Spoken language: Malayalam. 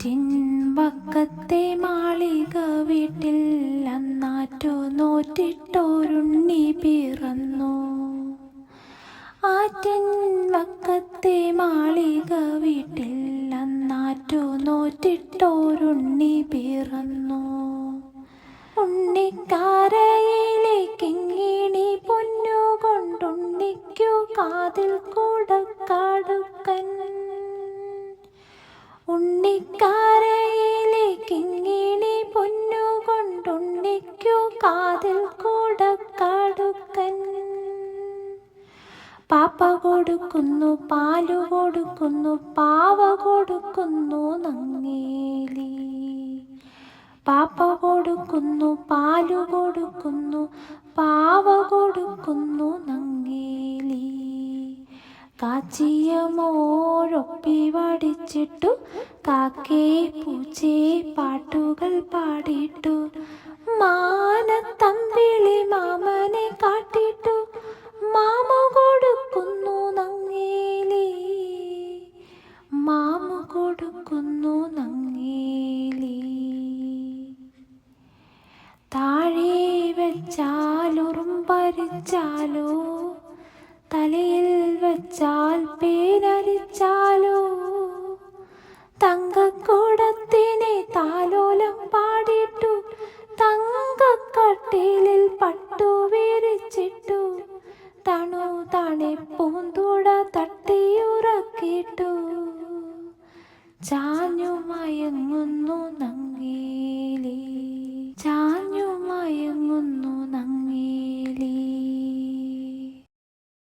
ആറ്റിൻ വക്കത്തെ മാളിക വീട്ടിൽ അന്നാറ്റു നോറ്റിട്ടോരുണ്ണി പിറന്നു. ആറ്റിൻ വക്കത്തെ മാളിക വീട്ടിൽ അന്നാറ്റു നോറ്റിട്ടോരുണ്ണി പിറന്നു. ഉണ്ണിക്കാരയിലേക്കിങ്ങിണി പൊന്നു കൊണ്ടുണ്ണിക്കു കാതിൽ കൂടക്കാടുക്കൻ കാതിൽ കൂടക്കാടുക്കൻ പാപ്പ കൊടുക്കുന്നു പാൽ കൊടുക്കുന്നു പാവ കൊടുക്കുന്നു നങ്ങേലി. പാപ്പ കൊടുക്കുന്നു പാൽ കൊടുക്കുന്നു പാവ കൊടുക്കുന്നു നങ്ങേലി. കാച്ചിയ മോരൊപ്പി വടിച്ചിട്ടു കാക്കേ പൂച്ചേ പാട്ടുകൾ പാടിയിട്ടു മാനത്തമ്പിളി താഴെ വെച്ചാലുറുമ്പരിച്ചാലോ തലയിൽ വെച്ചാൽ പേരരിച്ചാലോ തങ്കക്കൂടത്തിനെ താലോലം പാടിട്ടു തങ്കക്കട്ടിലിൽ പട്ടു വിരിച്ചിട്ടു. തണു തണിപ്പൂന്തുട പൂന്തുട തട്ടിയുറക്കിട്ടു. ചാഞ്ഞു മയങ്ങുന്നു ചാഞ്ഞു